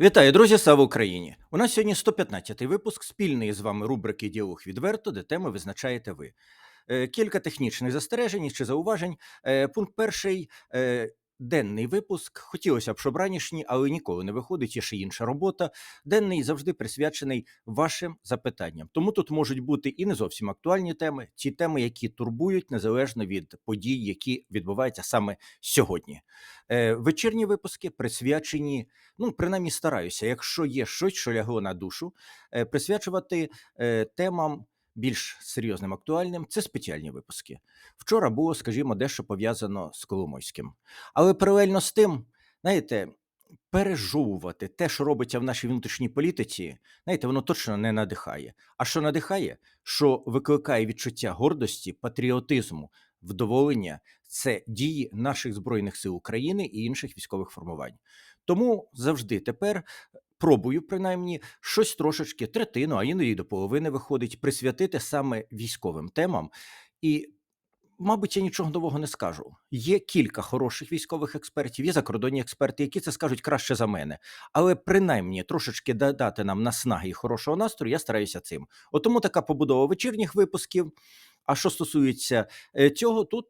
Вітаю, друзі! Слава Україні! У нас сьогодні 115-й випуск спільної з вами рубрики Діалог відверто, де теми визначаєте ви. Е, Кілька технічних застережень чи зауважень. Е, Пункт перший. Денний випуск. Хотілося б, щоб ранішній, але ніколи не виходить, є ще інша робота. Денний завжди присвячений вашим запитанням. Тому тут можуть бути і не зовсім актуальні теми, ті теми, які турбують незалежно від подій, які відбуваються саме сьогодні. Е, Вечірні випуски присвячені ну, принаймні стараюся, якщо є щось, що лягло на душу, е, присвячувати е, темам більш серйозним, актуальним. Це спеціальні випуски. Вчора було, скажімо, дещо пов'язано з Коломойським. Але паралельно з тим, знаєте, пережовувати те, що робиться в нашій внутрішній політиці, знаєте, воно точно не надихає. А що надихає, що викликає відчуття гордості, патріотизму, вдоволення це дії наших збройних сил України і інших військових формувань. Тому завжди тепер пробую, принаймні, щось трошечки третину, а іноді до половини виходить, присвятити саме військовим темам. І, мабуть, я нічого нового не скажу. Є кілька хороших військових експертів, є закордонні експерти, які це скажуть краще за мене. Але принаймні трошечки додати нам наснаги і хорошого настрою, я стараюся цим. От тому така побудова вечірніх випусків. А що стосується е, цього, тут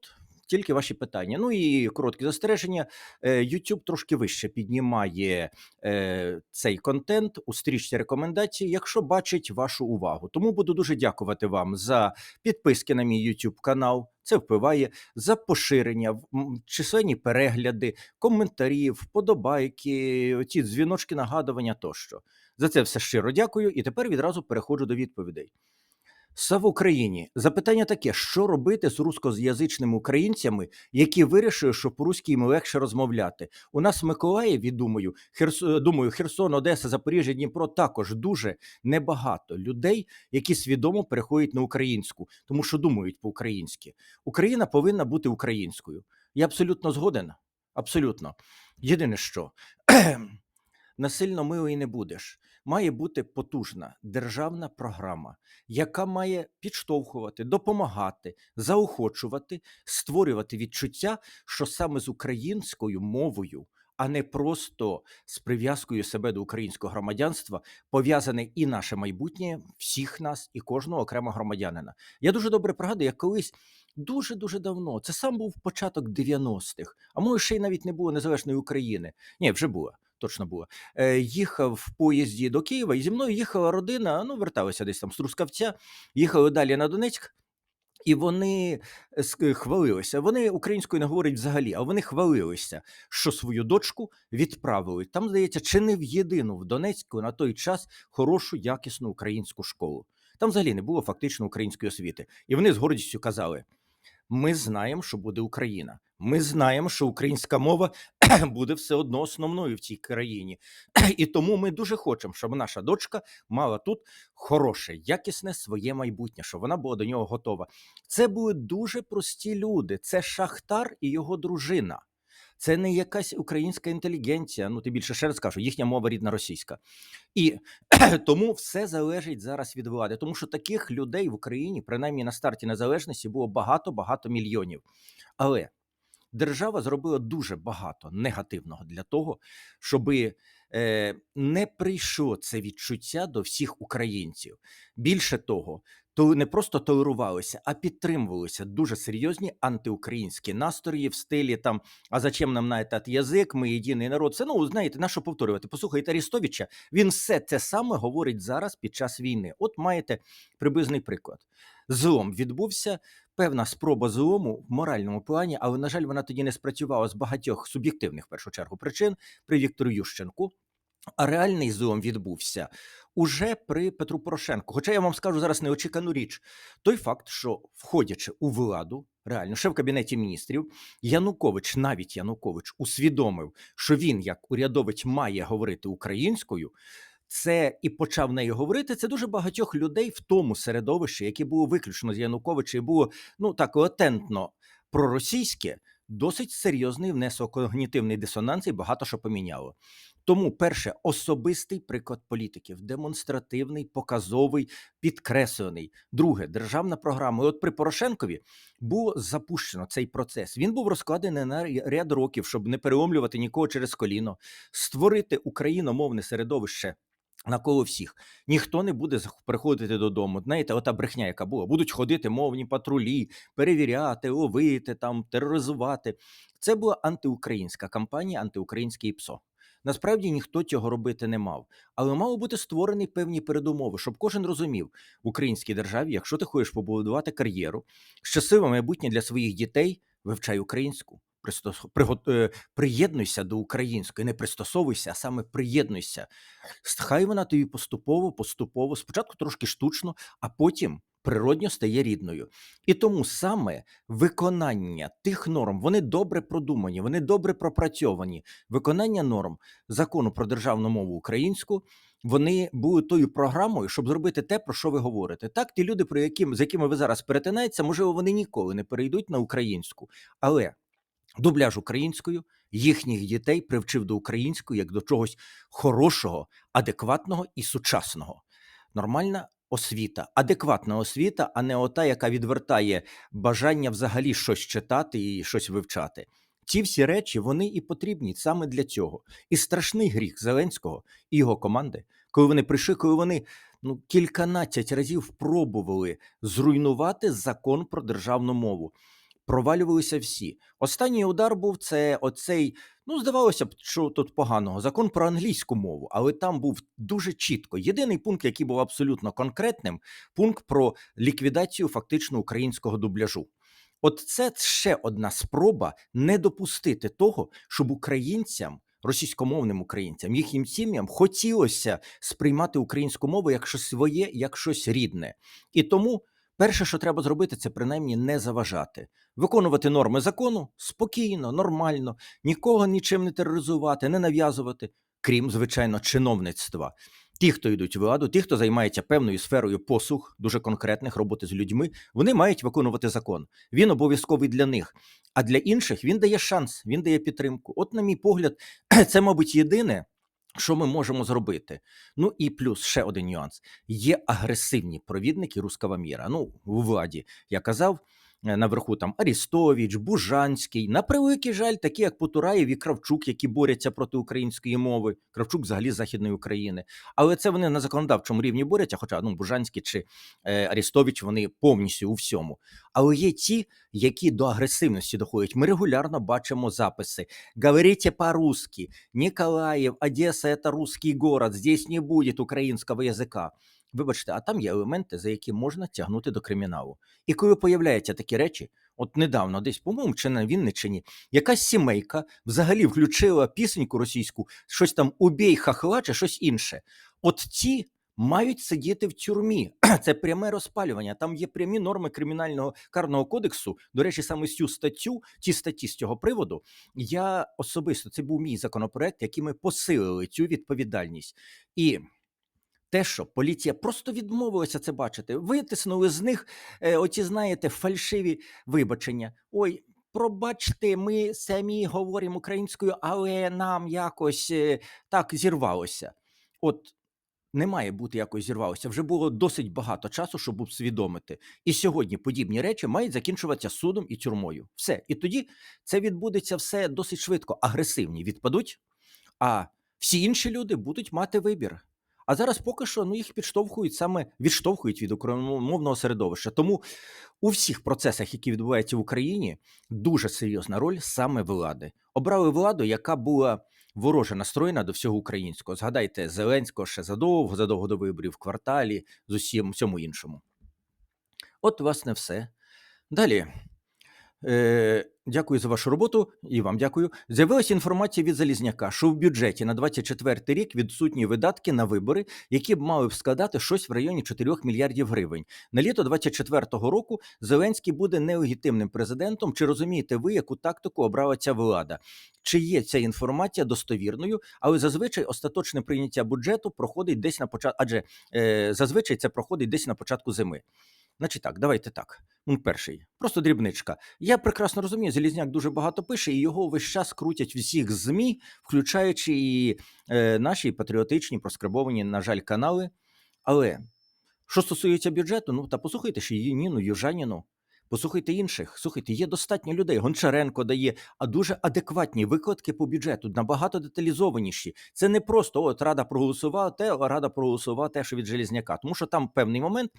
тільки ваші питання. Ну і короткі застереження. Е, YouTube трошки вище піднімає е, цей контент у стрічці рекомендацій, якщо бачить вашу увагу. Тому буду дуже дякувати вам за підписки на мій YouTube канал. Це впливає за поширення, численні перегляди, коментарі, вподобайки, оці дзвіночки, нагадування тощо. За це все щиро дякую. І тепер відразу переходжу до відповідей. Слава Україні! Запитання таке: що робити з рускоязичними українцями, які вирішили, що по-руськи їм легше розмовляти? У нас в Миколаєві, думаю, Херс... е, думаю, Херсон, Одеса, Запоріжжя, Дніпро також дуже небагато людей, які свідомо переходять на українську, тому що думають по-українськи. Україна повинна бути українською. Я абсолютно згоден. Абсолютно. Єдине що насильно милий не будеш. Має бути потужна державна програма, яка має підштовхувати, допомагати, заохочувати, створювати відчуття, що саме з українською мовою, а не просто з прив'язкою себе до українського громадянства, пов'язане і наше майбутнє всіх нас, і кожного окремого громадянина. Я дуже добре пригадую, як колись. Дуже дуже давно це сам був початок 90-х, а може ще й навіть не було незалежної України. Ні, вже було, точно було. Е, їхав в поїзді до Києва, і зі мною їхала родина. Ну, верталися десь там з Трускавця, їхали далі на Донецьк. І вони е, хвалилися. Вони українською не говорять взагалі, а вони хвалилися, що свою дочку відправили. Там, здається, чи не в єдину в Донецьку на той час хорошу, якісну українську школу. Там взагалі не було фактично української освіти. І вони з гордістю казали: ми знаємо, що буде Україна. Ми знаємо, що українська мова буде все одно основною в цій країні. І тому ми дуже хочемо, щоб наша дочка мала тут хороше, якісне своє майбутнє, щоб вона була до нього готова. Це були дуже прості люди. Це Шахтар і його дружина. Це не якась українська інтелігенція. Ну, ти більше ще раз кажу, їхня мова рідна російська. І тому все залежить зараз від влади, тому що таких людей в Україні, принаймні на старті незалежності, було багато-багато мільйонів. Але держава зробила дуже багато негативного для того, щоби е, не прийшло це відчуття до всіх українців. Більше того, то не просто толерувалися, а підтримувалися дуже серйозні антиукраїнські настрої в стилі там а зачем нам на этот язик, ми єдиний народ. Це ну знаєте, на що повторювати? Послухайте Арістовича, він все це саме говорить зараз під час війни. От маєте приблизний приклад. Злом відбувся, певна спроба злому в моральному плані, але, на жаль, вона тоді не спрацювала з багатьох суб'єктивних в першу чергу причин при Віктору Ющенку. А реальний злом відбувся уже при Петру Порошенку. Хоча я вам скажу зараз неочікану річ: той факт, що входячи у владу, реально ще в кабінеті міністрів, Янукович, навіть Янукович, усвідомив, що він, як урядовець, має говорити українською. Це і почав нею говорити. Це дуже багатьох людей в тому середовищі, яке було виключно з Януковича, і було ну так латентно проросійське, досить серйозний внесок когнітивний дисонанс і багато що поміняло. Тому, перше, особистий приклад політиків, демонстративний, показовий, підкреслений. Друге, державна програма. І от при Порошенкові було запущено цей процес. Він був розкладений на ряд років, щоб не переломлювати нікого через коліно, створити україномовне середовище. Навколо всіх ніхто не буде приходити додому. Знаєте, ота брехня, яка була, будуть ходити мовні патрулі, перевіряти, ловити там, тероризувати. Це була антиукраїнська кампанія, антиукраїнське ІПСО. Насправді ніхто цього робити не мав, але мало бути створені певні передумови, щоб кожен розумів в українській державі, якщо ти хочеш побудувати кар'єру, щасливе майбутнє для своїх дітей, вивчай українську. Пристос... е, Приєднуйся до української, не пристосовуйся, а саме приєднуйся. Хай вона тобі поступово, поступово, спочатку трошки штучно, а потім природньо стає рідною. І тому саме виконання тих норм, вони добре продумані, вони добре пропрацьовані. Виконання норм закону про державну мову українську. Вони були тою програмою, щоб зробити те, про що ви говорите. Так, ті люди, про яким, з якими ви зараз перетинаєтеся, можливо, вони ніколи не перейдуть на українську. Але дубляж українською їхніх дітей привчив до української як до чогось хорошого, адекватного і сучасного. Нормальна освіта, адекватна освіта, а не ота, яка відвертає бажання взагалі щось читати і щось вивчати. Ці всі речі вони і потрібні саме для цього. І страшний гріх Зеленського і його команди, коли вони прийшли, коли вони ну кільканадцять разів пробували зруйнувати закон про державну мову. Провалювалися всі. Останній удар був це оцей. Ну, здавалося б, що тут поганого закон про англійську мову, але там був дуже чітко. Єдиний пункт, який був абсолютно конкретним, пункт про ліквідацію фактично українського дубляжу. От це ще одна спроба не допустити того, щоб українцям, російськомовним українцям, їхнім сім'ям хотілося сприймати українську мову як щось своє, як щось рідне. І тому перше, що треба зробити, це принаймні не заважати, виконувати норми закону спокійно, нормально, нікого нічим не тероризувати, не нав'язувати, крім звичайно чиновництва. Ті, хто йдуть в владу, ті, хто займається певною сферою послуг, дуже конкретних роботи з людьми, вони мають виконувати закон. Він обов'язковий для них. А для інших він дає шанс, він дає підтримку. От, на мій погляд, це, мабуть, єдине, що ми можемо зробити. Ну і плюс ще один нюанс: є агресивні провідники руского міра. Ну, у владі я казав. Е, Наверху там Арістович, Бужанський, на превеликий жаль, такі як Потураєв і Кравчук, які борються проти української мови. Кравчук взагалі з Західної України. Але це вони на законодавчому рівні борються, хоча ну, Бужанський чи е, Арістович вони повністю у всьому. Але є ті, які до агресивності доходять. Ми регулярно бачимо записи. Говорите по-русски. Николаев, Одесса – это русский город, здесь не будет українського язика. Вибачте, а там є елементи, за які можна тягнути до криміналу. І коли появляються такі речі, от недавно, десь, по-моєму, чи на Вінниччині, якась сімейка взагалі включила пісеньку російську, щось там убій хахла чи щось інше. От ці мають сидіти в тюрмі. Це пряме розпалювання. Там є прямі норми кримінального карного кодексу. До речі, саме цю статтю, ті статті з цього приводу, я особисто це був мій законопроект, який ми посилили цю відповідальність. І те, що поліція просто відмовилася це бачити, витиснули з них е, оті, знаєте, фальшиві вибачення. Ой. Пробачте, ми самі говоримо українською, але нам якось е, так зірвалося. От не має бути якось зірвалося. Вже було досить багато часу, щоб усвідомити. І сьогодні подібні речі мають закінчуватися судом і тюрмою. Все. І тоді це відбудеться все досить швидко. Агресивні відпадуть, а всі інші люди будуть мати вибір. А зараз поки що ну, їх підштовхують саме відштовхують від україномовного середовища. Тому у всіх процесах, які відбуваються в Україні, дуже серйозна роль саме влади. Обрали владу, яка була вороже настроєна до всього українського. Згадайте Зеленського ще задовго, задовго до виборів в кварталі, з усім всьому іншому. От, власне, все. Далі. Е, дякую за вашу роботу і вам дякую. З'явилася інформація від Залізняка, що в бюджеті на 24 рік відсутні видатки на вибори, які б мали б складати щось в районі 4 мільярдів гривень. На літо 24-го року Зеленський буде нелегітимним президентом. Чи розумієте ви, яку тактику обрала ця влада? Чи є ця інформація достовірною? Але зазвичай остаточне прийняття бюджету проходить десь на початку, адже е, зазвичай це проходить десь на початку зими. Значить так, давайте так. Пункт перший. Просто дрібничка. Я прекрасно розумію, Залізняк дуже багато пише, і його весь час крутять всіх ЗМІ, включаючи і е, наші патріотичні, проскрибовані, на жаль, канали. Але що стосується бюджету, ну та послухайте ще Юніну, Ніну Южаніну, послухайте інших. Слухайте, є достатньо людей. Гончаренко дає, а дуже адекватні викладки по бюджету, набагато деталізованіші. Це не просто от Рада проголосувала те, а Рада проголосувала те, що від Желізняка. Тому що там в певний момент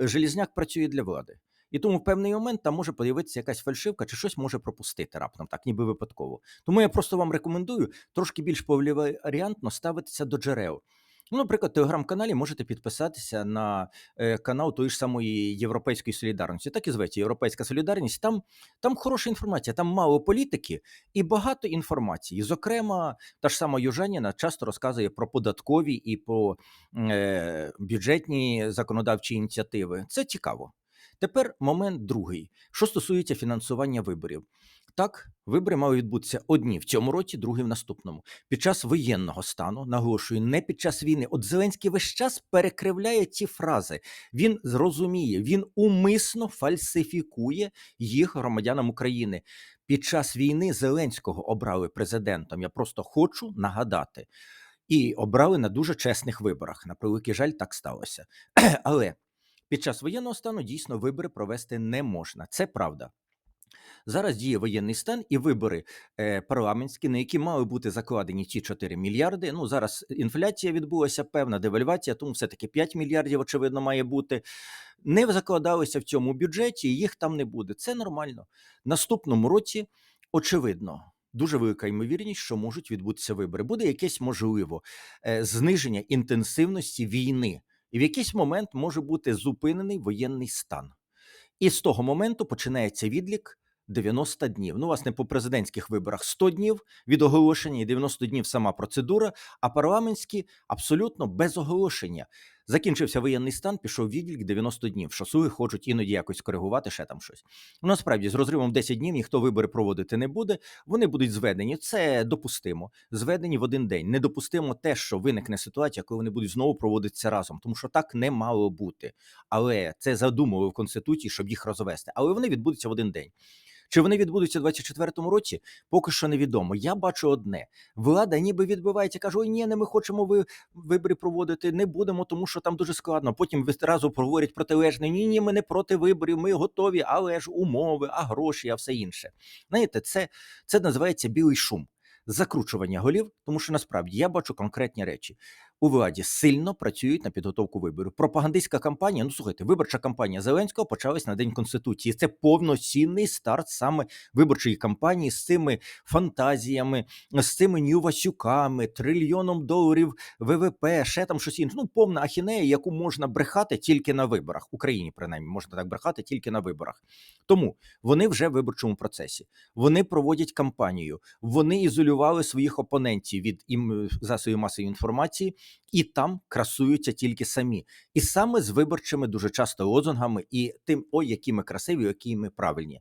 е, Желізняк працює для влади. І тому в певний момент там може появитися якась фальшивка чи щось може пропустити раптом, так ніби випадково. Тому я просто вам рекомендую трошки більш поваріантно ставитися до джерел. Ну, наприклад, в телеграм-каналі можете підписатися на е, канал тої ж самої Європейської солідарності. Так і зветься Європейська солідарність. Там, там хороша інформація, там мало політики і багато інформації. Зокрема, та ж сама Южаніна часто розказує про податкові і про е, бюджетні законодавчі ініціативи. Це цікаво. Тепер момент другий, що стосується фінансування виборів. Так, вибори мали відбутися одні в цьому році, другі в наступному. Під час воєнного стану, наголошую, не під час війни. От Зеленський весь час перекривляє ці фрази. Він зрозуміє, він умисно фальсифікує їх громадянам України. Під час війни Зеленського обрали президентом. Я просто хочу нагадати. І обрали на дуже чесних виборах. На превеликий жаль, так сталося. Але під час воєнного стану дійсно вибори провести не можна. Це правда. Зараз діє воєнний стан і вибори е, парламентські, на які мали бути закладені ці 4 мільярди. Ну зараз інфляція відбулася, певна девальвація, тому все-таки 5 мільярдів, очевидно, має бути. Не закладалися в цьому бюджеті, їх там не буде. Це нормально. Наступному році, очевидно. Дуже велика ймовірність, що можуть відбутися вибори. Буде якесь можливо е, зниження інтенсивності війни, і в якийсь момент може бути зупинений воєнний стан. І з того моменту починається відлік 90 днів. Ну, власне, по президентських виборах 100 днів від оголошення і 90 днів сама процедура, а парламентські абсолютно без оголошення. Закінчився воєнний стан, пішов відлік 90 днів. Шосуги хочуть іноді якось коригувати ще там щось. Ну, насправді, з розривом 10 днів ніхто вибори проводити не буде. Вони будуть зведені. Це допустимо. Зведені в один день. Недопустимо те, що виникне ситуація, коли вони будуть знову проводитися разом, тому що так не мало бути. Але це задумали в конституції, щоб їх розвести. Але вони відбудуться в один день. Чи вони відбудуться у 24-му році? Поки що невідомо. Я бачу одне: влада ніби відбивається, каже: ой, ні, не ми хочемо ви вибори проводити, не будемо, тому що там дуже складно. Потім відразу говорять протилежне. Ні, ні, ми не проти виборів, ми готові, але ж умови, а гроші, а все інше. Знаєте, це, це називається білий шум. Закручування голів, тому що насправді я бачу конкретні речі. У владі сильно працюють на підготовку виборів. Пропагандистська кампанія. Ну слухайте, виборча кампанія Зеленського почалась на день конституції. Це повноцінний старт саме виборчої кампанії з цими фантазіями, з цими нювасюками, трильйоном доларів ВВП, ще там щось інше. Ну повна ахінея, яку можна брехати тільки на виборах. Україні принаймні можна так брехати тільки на виборах. Тому вони вже в виборчому процесі. Вони проводять кампанію, вони ізолювали своїх опонентів від ім засобів масової інформації і там красуються тільки самі. І саме з виборчими дуже часто лозунгами і тим, ой, які ми красиві, які ми правильні.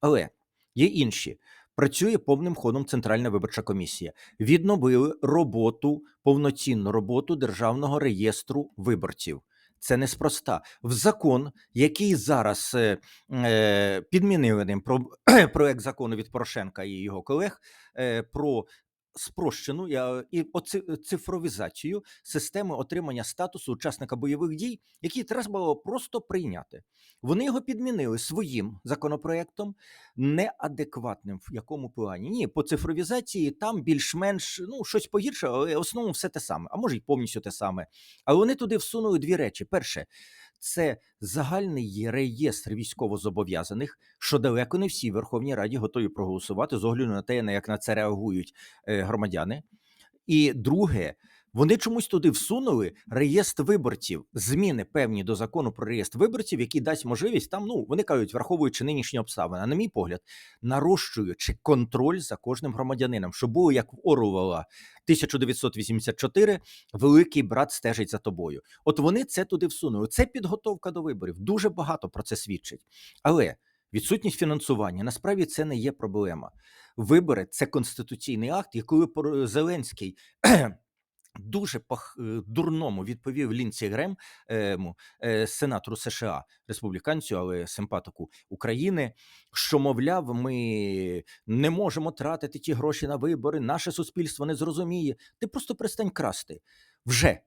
Але є інші. Працює повним ходом Центральна виборча комісія. Відновили роботу, повноцінну роботу Державного реєстру виборців. Це неспроста. В закон, який зараз е, е, підмінили ним про проект закону від Порошенка і його колег е, про спрощену я- і оци- цифровізацію системи отримання статусу учасника бойових дій, який треба було просто прийняти. Вони його підмінили своїм законопроектом, неадекватним в якому плані. Ні, по цифровізації там більш-менш ну щось погірше, але в основному все те саме, а може й повністю те саме. Але вони туди всунули дві речі: перше. Це загальний реєстр військовозобов'язаних, що далеко не всі в Верховній Раді готові проголосувати з огляду на те, як на це реагують е, громадяни. І друге, вони чомусь туди всунули реєстр виборців, зміни певні до закону про реєстр виборців, який дасть можливість там, ну вони кажуть, враховуючи нинішні обставини, а на мій погляд, нарощуючи контроль за кожним громадянином, щоб було як в Орувала 1984, великий брат стежить за тобою. От вони це туди всунули. Це підготовка до виборів. Дуже багато про це свідчить. Але відсутність фінансування насправді це не є проблема. Вибори це конституційний акт, і коли Зеленський дуже е, дурному відповів Лінці Грем, е, сенатору США, республіканцю, але симпатику України, що мовляв, ми не можемо тратити ті гроші на вибори, наше суспільство не зрозуміє. Ти просто перестань красти. Вже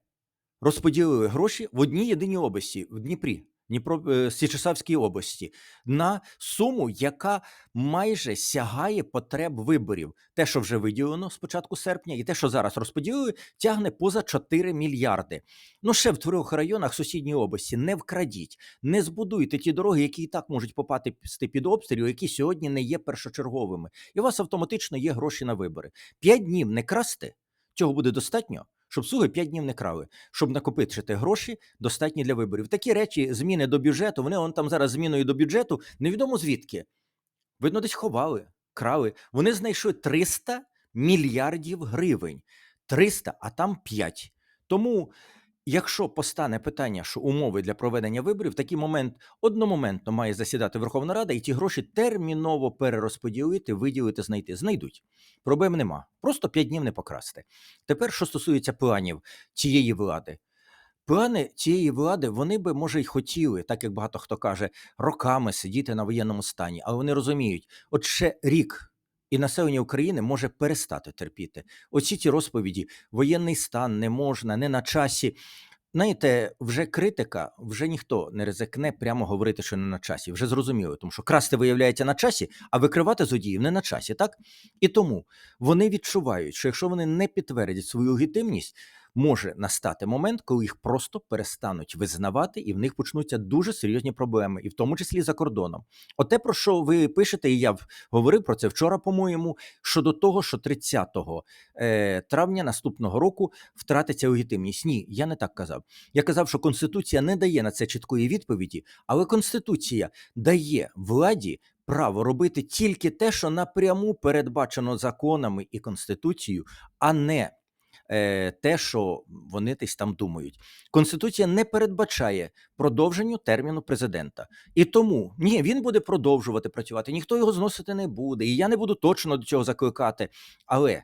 розподілили гроші в одній єдиній області в Дніпрі. Дніпро е, Січеславській області на суму, яка майже сягає потреб виборів. Те, що вже виділено з початку серпня, і те, що зараз розподілили, тягне поза 4 мільярди. Ну ще в трьох районах сусідньої області не вкрадіть, не збудуйте ті дороги, які і так можуть попасти під обстріл, які сьогодні не є першочерговими. І у вас автоматично є гроші на вибори. П'ять днів не красти. Цього буде достатньо, щоб слуги 5 днів не крали, щоб накопичити гроші, достатні для виборів. Такі речі, зміни до бюджету, вони вон там зараз зміною до бюджету, невідомо звідки. Видно, десь ховали, крали. Вони знайшли 300 мільярдів гривень. 300, а там 5. Тому, якщо постане питання, що умови для проведення виборів, такий момент одномоментно має засідати Верховна Рада і ті гроші терміново перерозподілити, виділити, знайти. Знайдуть. Проблем нема. Просто 5 днів не покрасти. Тепер, що стосується планів цієї влади. Плани цієї влади вони би може й хотіли, так як багато хто каже, роками сидіти на воєнному стані, але вони розуміють, от ще рік. І населення України може перестати терпіти. Оці ті розповіді: воєнний стан не можна, не на часі. Знаєте, вже критика, вже ніхто не ризикне прямо говорити, що не на часі. Вже зрозуміло, тому що красти виявляється на часі, а викривати злодіїв не на часі, так? І тому вони відчувають, що якщо вони не підтвердять свою легітимність, може настати момент, коли їх просто перестануть визнавати, і в них почнуться дуже серйозні проблеми, і в тому числі за кордоном. Оте, про що ви пишете, і я говорив про це вчора, по-моєму, щодо того, що 30 е, травня наступного року втратиться легітимність. Ні, я не так казав. Я казав, що Конституція не дає на це чіткої відповіді, але Конституція дає владі. Право робити тільки те, що напряму передбачено законами і конституцією, а не те, що вони десь там думають. Конституція не передбачає продовженню терміну президента. І тому ні, він буде продовжувати працювати, ніхто його зносити не буде. І я не буду точно до цього закликати. Але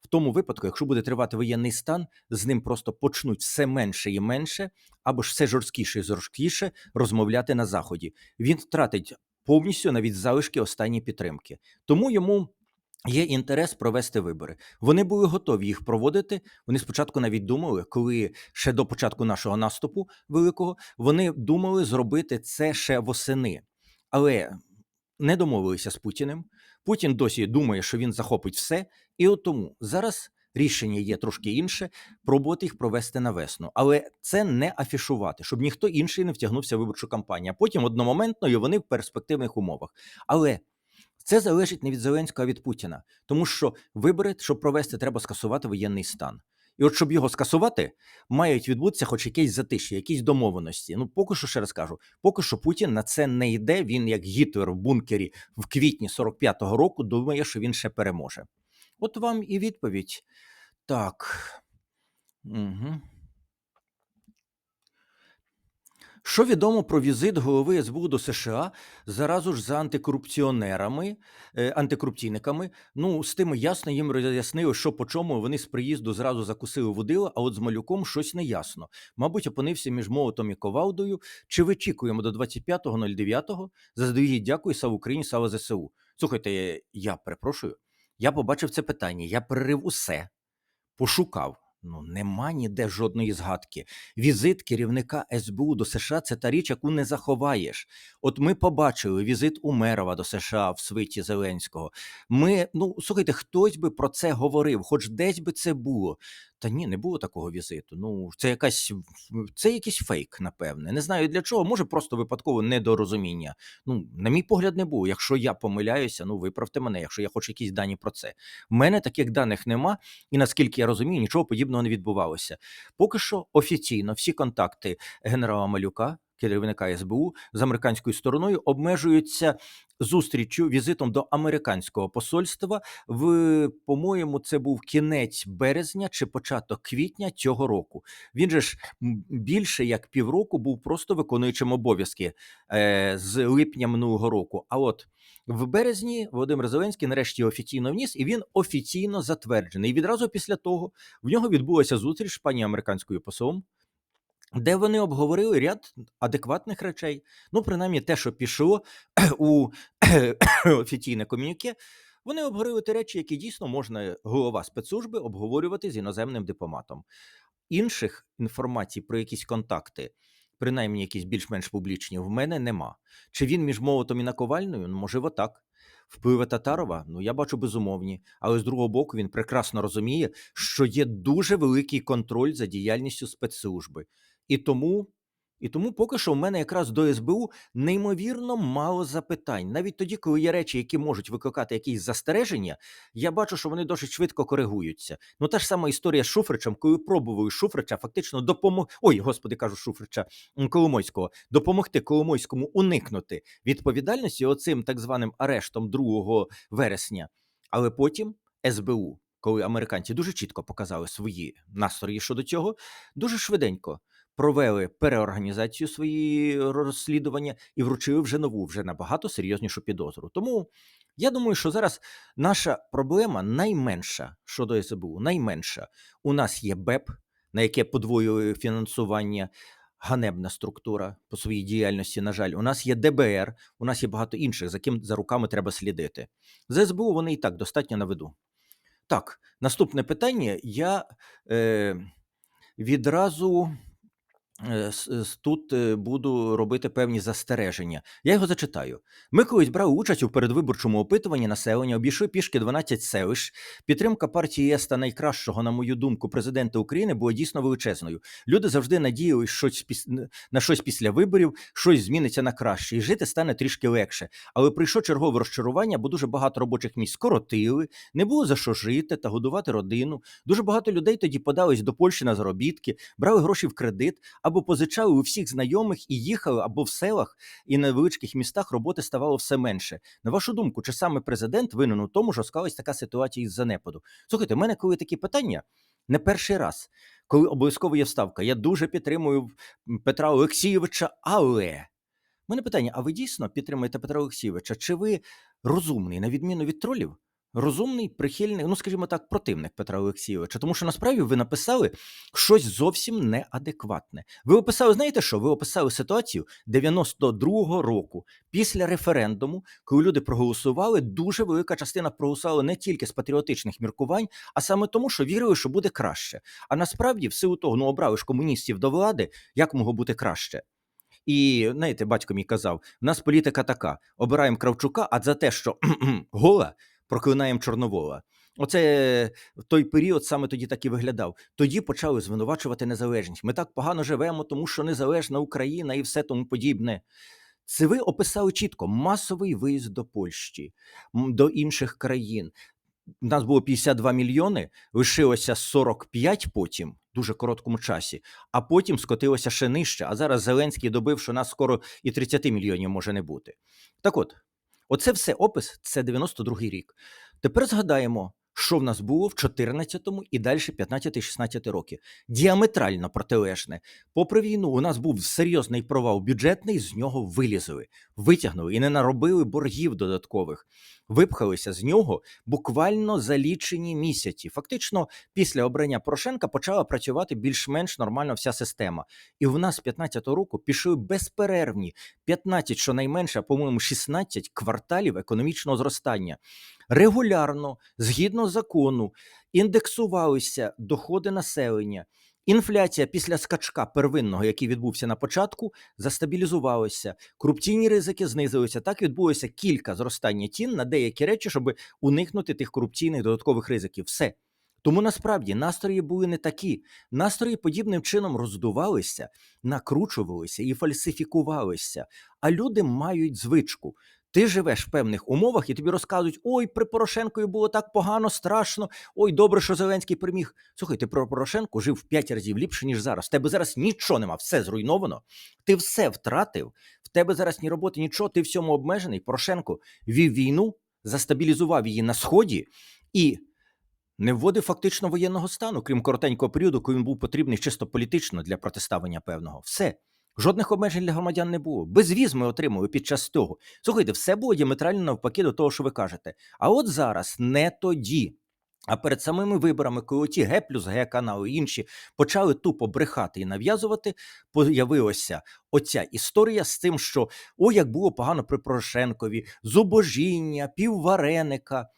в тому випадку, якщо буде тривати воєнний стан, з ним просто почнуть все менше і менше, або ж все жорсткіше і жорсткіше розмовляти на заході. Він втратить повністю навіть залишки останньої підтримки. Тому йому. Є інтерес провести вибори. Вони були готові їх проводити. Вони спочатку навіть думали, коли ще до початку нашого наступу великого, вони думали зробити це ще восени, але не домовилися з Путіним. Путін досі думає, що він захопить все, і от тому зараз рішення є трошки інше пробувати їх провести на весну, але це не афішувати, щоб ніхто інший не втягнувся в виборчу кампанію. А потім одномоментно і вони в перспективних умовах. Але це залежить не від Зеленського, а від Путіна, тому що вибори, щоб провести, треба скасувати воєнний стан. І от щоб його скасувати, мають відбутися хоч якісь затиші, якісь домовленості. Ну, поки що ще раз кажу, поки що Путін на це не йде. Він, як Гітлер в бункері в квітні 45-го року, думає, що він ще переможе. От вам і відповідь. Так. Угу. Що відомо про візит голови СБУ до США заразу ж за антикорупціонерами, е, антикорупційниками? Ну, з тими ясно їм роз'яснили, що по чому вони з приїзду зразу закусили водила, а от з малюком щось не ясно. Мабуть, опинився між молотом і ковалдою. Чи вичікуємо до 25.09? Заздалегідь дякую, слава Україні, слава ЗСУ. Слухайте, я перепрошую. Я побачив це питання, я перерив усе, пошукав. Ну, нема ніде жодної згадки. Візит керівника СБУ до США це та річ, яку не заховаєш. От ми побачили візит Умерова до США в свиті Зеленського. Ми, ну слухайте, хтось би про це говорив, хоч десь би це було. Та ні, не було такого візиту. Ну, це якась це якийсь фейк, напевне. Не знаю для чого, може просто випадково недорозуміння. Ну, на мій погляд, не було. Якщо я помиляюся, ну виправте мене, якщо я хочу якісь дані про це. В мене таких даних нема, і наскільки я розумію, нічого подібного не відбувалося. Поки що офіційно всі контакти генерала Малюка. Керівника СБУ з американською стороною обмежуються зустрічю візитом до американського посольства. В по-моєму, це був кінець березня чи початок квітня цього року. Він же ж більше як півроку був просто виконуючим обов'язки е, з липня минулого року. А от в березні Володимир Зеленський нарешті офіційно вніс, і він офіційно затверджений. І відразу після того в нього відбулася зустріч з пані американською послом, де вони обговорили ряд адекватних речей. Ну, принаймні, те, що пішло у офіційне ком'юніке, вони обговорили ті речі, які дійсно можна голова спецслужби обговорювати з іноземним дипломатом. Інших інформацій про якісь контакти, принаймні якісь більш-менш публічні, в мене нема. Чи він між молотом і наковальною? Ну, можливо, так. Впливи Татарова, ну я бачу безумовні, але з другого боку він прекрасно розуміє, що є дуже великий контроль за діяльністю спецслужби. І тому, і тому поки що в мене якраз до СБУ неймовірно мало запитань. Навіть тоді, коли є речі, які можуть викликати якісь застереження, я бачу, що вони досить швидко коригуються. Ну та ж сама історія з Шуфричем, коли пробували Шуфрича фактично допомогти. Ой, господи, кажу Шуфрича Коломойського, допомогти Коломойському уникнути відповідальності оцим так званим арештом 2 вересня. Але потім СБУ, коли американці дуже чітко показали свої настрої щодо цього, дуже швиденько провели переорганізацію свої розслідування і вручили вже нову, вже набагато серйознішу підозру. Тому я думаю, що зараз наша проблема найменша щодо СБУ, найменша. У нас є БЕП, на яке подвоює фінансування. Ганебна структура по своїй діяльності, на жаль, у нас є ДБР, у нас є багато інших, за ким за руками треба слідити. З СБУ вони і так достатньо на виду. Так, наступне питання. Я е, відразу е, с- тут е, буду робити певні застереження. Я його зачитаю. Ми колись брали участь у передвиборчому опитуванні населення, обійшли пішки 12 селищ. Підтримка партії ЄС та найкращого, на мою думку, президента України була дійсно величезною. Люди завжди надіялись щось піс- на щось після виборів, щось зміниться на краще, і жити стане трішки легше. Але прийшло чергове розчарування, бо дуже багато робочих місць скоротили, не було за що жити та годувати родину. Дуже багато людей тоді подались до Польщі на заробітки, брали гроші в кредит або позичали у всіх знайомих і їхали або в селах і на величких містах роботи ставало все менше. На вашу думку, чи саме президент винен у тому, що склалась така ситуація із занепаду? Слухайте, у мене коли такі питання не перший раз, коли обов'язково є вставка. Я дуже підтримую Петра Олексійовича, але. Мене питання: а ви дійсно підтримуєте Петра Олексійовича? Чи ви розумний, на відміну від тролів? Розумний, прихильний, ну скажімо так, противник Петра Олексійовича, тому що насправді ви написали щось зовсім неадекватне. Ви описали, знаєте що? Ви описали ситуацію 92-го року після референдуму, коли люди проголосували. Дуже велика частина проголосувала не тільки з патріотичних міркувань, а саме тому, що вірили, що буде краще. А насправді, в силу того, ну обрали ж комуністів до влади, як могло бути краще? І знаєте, батько мій казав: в нас політика така: обираємо Кравчука, а за те, що гола, проклинаємо Чорновола. Оце в той період саме тоді так і виглядав. Тоді почали звинувачувати незалежність. Ми так погано живемо, тому що незалежна Україна і все тому подібне. Це ви описали чітко масовий виїзд до Польщі, до інших країн. У нас було 52 мільйони, лишилося 45 потім, дуже короткому часі, а потім скотилося ще нижче. А зараз Зеленський добив, що нас скоро і 30 мільйонів може не бути. Так от, оце все опис, це 92-й рік. Тепер згадаємо, що в нас було в 14-му і далі 15-16 роки. Діаметрально протилежне. Попри війну, у нас був серйозний провал бюджетний, з нього вилізли, витягнули і не наробили боргів додаткових. Випхалися з нього буквально за лічені місяці. Фактично, після обрання Порошенка почала працювати більш-менш нормально вся система. І в нас з 15-го року пішли безперервні 15, щонайменше, по-моєму, 16 кварталів економічного зростання. Регулярно, згідно закону, індексувалися доходи населення. Інфляція після скачка первинного, який відбувся на початку, застабілізувалася. Корупційні ризики знизилися. Так відбулося кілька зростання цін на деякі речі, щоб уникнути тих корупційних додаткових ризиків. Все. Тому насправді настрої були не такі. Настрої подібним чином роздувалися, накручувалися і фальсифікувалися. А люди мають звичку. Ти живеш в певних умовах і тобі розказують: ой, при Порошенкові було так погано, страшно. Ой, добре, що Зеленський переміг. Слухай, ти про Порошенко жив в п'ять разів ліпше, ніж зараз. В тебе зараз нічого нема, все зруйновано. Ти все втратив. В тебе зараз ні роботи, нічого, ти всьому обмежений. Порошенко вів війну, застабілізував її на сході і не вводив фактично воєнного стану, крім коротенького періоду, коли він був потрібний чисто політично для протиставлення певного. Все. Жодних обмежень для громадян не було. Безвіз ми отримали під час того. Слухайте, все було діаметрально навпаки до того, що ви кажете. А от зараз не тоді. А перед самими виборами, коли ті Г плюс Г канали і інші почали тупо брехати і нав'язувати, появилася оця історія з тим, що о, як було погано при Порошенкові, зубожіння, піввареника.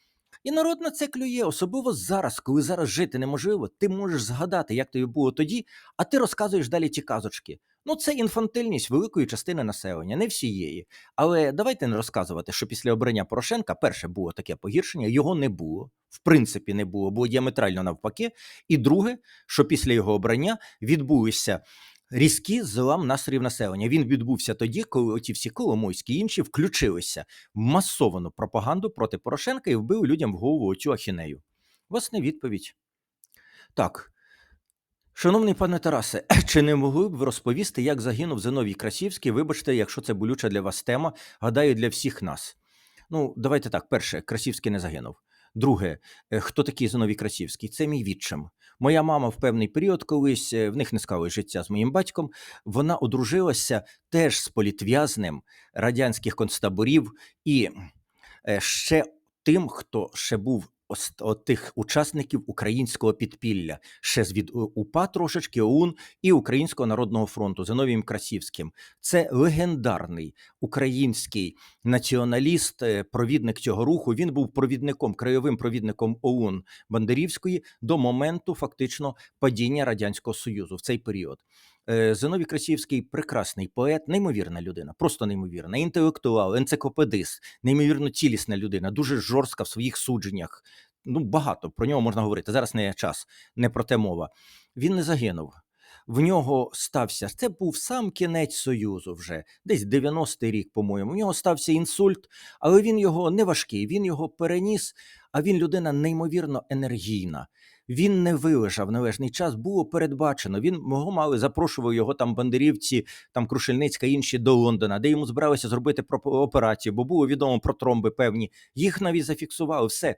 І народ на це клює, особливо зараз, коли зараз жити неможливо, ти можеш згадати, як тобі було тоді, а ти розказуєш далі ті казочки. Ну, це інфантильність великої частини населення, не всієї. Але давайте не розказувати, що після обрання Порошенка перше було таке погіршення, його не було. В принципі, не було, було діаметрально навпаки. І друге, що після його обрання відбулися різкі злам настроїв населення. Він відбувся тоді, коли оті всі Коломойські інші включилися в масовану пропаганду проти Порошенка і вбили людям в голову оцю ахінею. Власне, відповідь. Так. Шановний пане Тарасе, чи не могли б ви розповісти, як загинув Зиновій Красівський? Вибачте, якщо це болюча для вас тема, гадаю, для всіх нас. Ну, давайте так. Перше, Красівський не загинув. Друге, е, хто такий Зиновій Красівський? Це мій відчим. Моя мама в певний період колись е, в них не склалось життя з моїм батьком. Вона одружилася теж з політв'язним радянських концтаборів і е, ще тим, хто ще був тих учасників українського підпілля, ще з від УПА трошечки ОУН і Українського народного фронту Зиновієм Красівським. Це легендарний український націоналіст, е, провідник цього руху. Він був провідником, краєвим провідником ОУН Бандерівської до моменту фактично падіння радянського союзу в цей період. Е, Зиновій Красівський прекрасний поет, неймовірна людина, просто неймовірна, інтелектуал, енциклопедист, неймовірно цілісна людина, дуже жорстка в своїх судженнях. Ну, багато про нього можна говорити. Зараз не час, не про те мова. Він не загинув. В нього стався це був сам кінець Союзу вже десь 90-й рік, по-моєму. У нього стався інсульт, але він його не важкий, він його переніс, а він людина неймовірно енергійна. Він не вилежав належний час, було передбачено. Він мого мали запрошували його там бандерівці, там Крушельницька, інші до Лондона, де йому збиралися зробити операцію, бо було відомо про тромби певні. Їх навіть зафіксували. Все.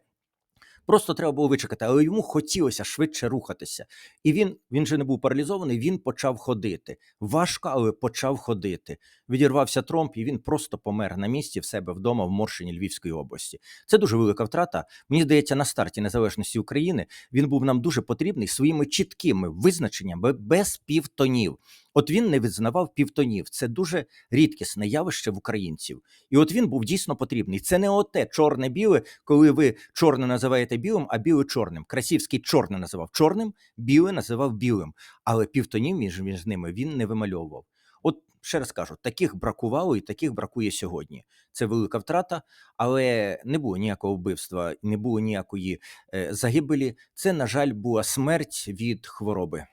Просто треба було вичекати, але йому хотілося швидше рухатися. І він, він же не був паралізований, він почав ходити. Важко, але почав ходити. Відірвався тромб, і він просто помер на місці в себе вдома в Моршині Львівської області. Це дуже велика втрата. Мені здається, на старті незалежності України він був нам дуже потрібний своїми чіткими визначеннями без півтонів. От він не визнавав півтонів. Це дуже рідкісне явище в українців. І от він був дійсно потрібний. Це не оте чорне-біле, коли ви чорне називаєте білим, а біле чорним. Красівський чорне називав чорним, біле називав білим. Але півтонів між, між ними він не вимальовував. От ще раз кажу, таких бракувало і таких бракує сьогодні. Це велика втрата, але не було ніякого вбивства, не було ніякої е, загибелі. Це, на жаль, була смерть від хвороби.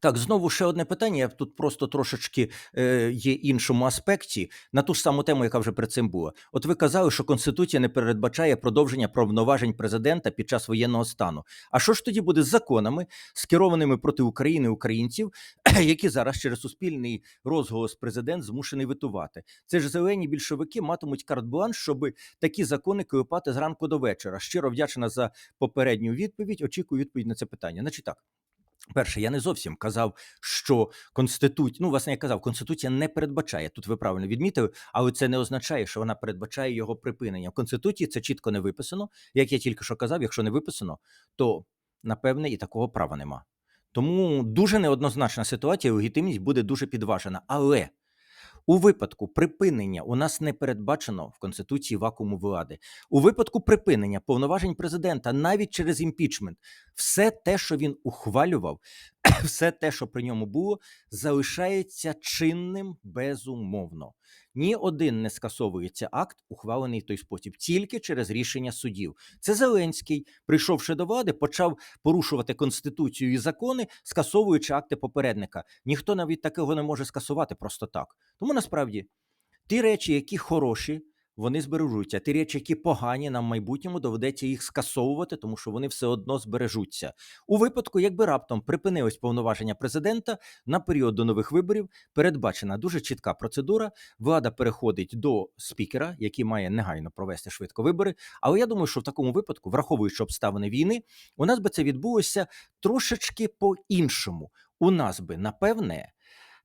Так, знову ще одне питання. Я тут просто трошечки е, є іншому аспекті на ту ж саму тему, яка вже перед цим була. От ви казали, що Конституція не передбачає продовження повноважень президента під час воєнного стану. А що ж тоді буде з законами, скерованими проти України українців, які зараз через суспільний розголос президент змушений витувати? Це ж зелені більшовики матимуть карт-бланш, щоб такі закони клепати зранку до вечора. Щиро вдячна за попередню відповідь. Очікую відповідь на це питання. Значить так. Перше, я не зовсім казав, що конституція, ну, власне, я казав, конституція не передбачає. Тут ви правильно відмітили, але це не означає, що вона передбачає його припинення. В конституції це чітко не виписано. Як я тільки що казав, якщо не виписано, то напевне і такого права нема. Тому дуже неоднозначна ситуація, легітимність буде дуже підважена. Але у випадку припинення у нас не передбачено в конституції вакууму влади. У випадку припинення повноважень президента навіть через імпічмент, все те, що він ухвалював, все те, що при ньому було, залишається чинним безумовно. Ні один не скасовується акт, ухвалений в той спосіб, тільки через рішення судів. Це Зеленський, прийшовши до влади, почав порушувати конституцію і закони, скасовуючи акти попередника. Ніхто навіть такого не може скасувати просто так. Тому насправді Ті речі, які хороші, вони збережуться. Ті речі, які погані, нам в майбутньому доведеться їх скасовувати, тому що вони все одно збережуться. У випадку, якби раптом припинилось повноваження президента на період до нових виборів, передбачена дуже чітка процедура. Влада переходить до спікера, який має негайно провести швидко вибори. Але я думаю, що в такому випадку, враховуючи обставини війни, у нас би це відбулося трошечки по-іншому. У нас би, напевне,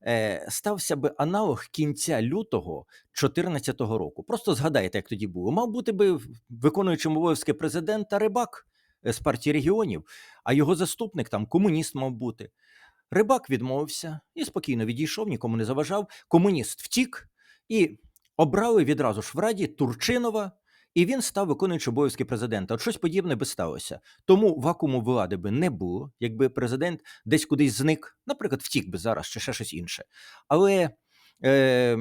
е, стався би аналог кінця лютого 2014 року. Просто згадайте, як тоді було. Мав бути би виконуючим обов'язки президента Рибак е, з партії регіонів, а його заступник там комуніст мав бути. Рибак відмовився і спокійно відійшов, нікому не заважав. Комуніст втік і обрали відразу ж в Раді Турчинова, і він став виконуючим обов'язки президента. От щось подібне би сталося. Тому вакууму влади би не було, якби президент десь кудись зник, наприклад, втік би зараз чи ще щось інше. Але, е,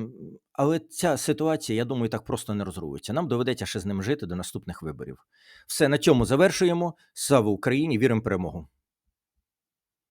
але ця ситуація, я думаю, так просто не розрується. Нам доведеться ще з ним жити до наступних виборів. Все на цьому завершуємо. Слава Україні! Віримо перемогу!